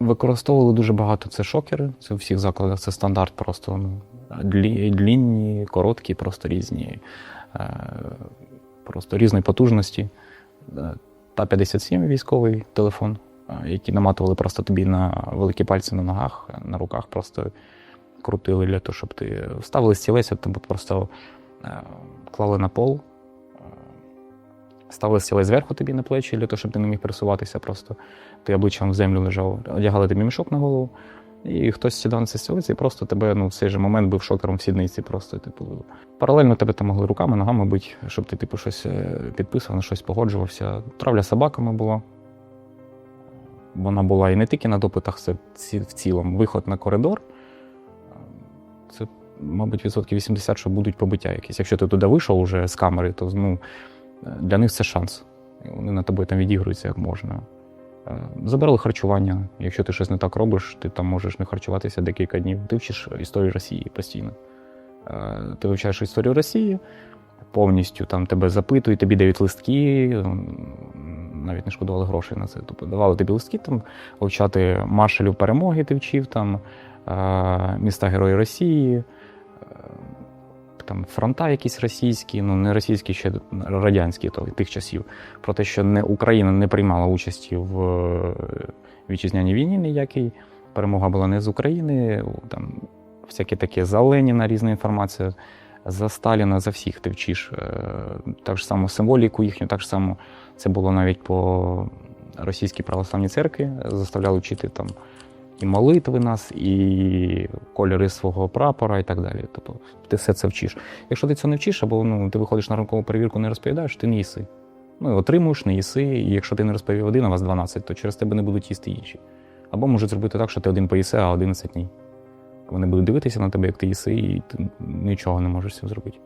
Використовували дуже багато це шокери. Це у всіх закладах це стандарт, просто ну, длінні, короткі, просто різні, е, просто різної потужності. Е, Та 57 військовий телефон, е, який наматували просто тобі на великі пальці на ногах, на руках, просто крутили для того, щоб ти ставили стілець, тобто просто клали на пол, ставили стілець зверху тобі на плечі для того, щоб ти не міг пересуватися просто ти обличчям в землю лежав, одягали тобі мішок на голову, і хтось сідав на цей стілець і просто тебе ну, в цей же момент був шокером в сідниці. Просто, типу, паралельно тебе там могли руками, ногами бити, щоб ти типу, щось е, підписував, на щось погоджувався. Травля собаками була. Вона була і не тільки на допитах, це в цілому. Виход на коридор. Це, мабуть, відсотків 80, що будуть побиття якісь. Якщо ти туди вийшов уже з камери, то ну, для них це шанс. Вони на тобою там відігруються як можна. Е, Забирали харчування. Якщо ти щось не так робиш, ти там можеш не харчуватися декілька днів. Ти вчиш історію Росії постійно. Е, Ти вивчаєш історію Росії, повністю там тебе запитують, тобі дають листки, навіть не шкодували грошей на це. Тобто давали тобі листки, там, вивчати маршалів перемоги, ти вчив там, е, міста Герої Росії. Там фронта якісь російські, ну не російські, ще радянські то, тих часів про те, що не Україна не приймала участі в е, вітчизняній війні ніякій. Перемога була не з України. Там всяке таке за Леніна різна інформація, за Сталіна, за всіх ти вчиш. Е, Так ж само символіку їхню, так ж само це було навіть по російській православній церкві. Заставляли вчити там і молитви нас, і кольори свого прапора, і так далі. Тобто ти все це вчиш. Якщо ти це не вчиш, або ну, ти виходиш на ранкову перевірку, не розповідаєш, ти не їси. Ну, і отримуєш, не їси, і якщо ти не розповів один, а вас 12, то через тебе не будуть їсти інші. Або можуть зробити так, що ти один поїси, а 11 ні. Вони будуть дивитися на тебе, як ти їси, і ти нічого не можеш цим зробити.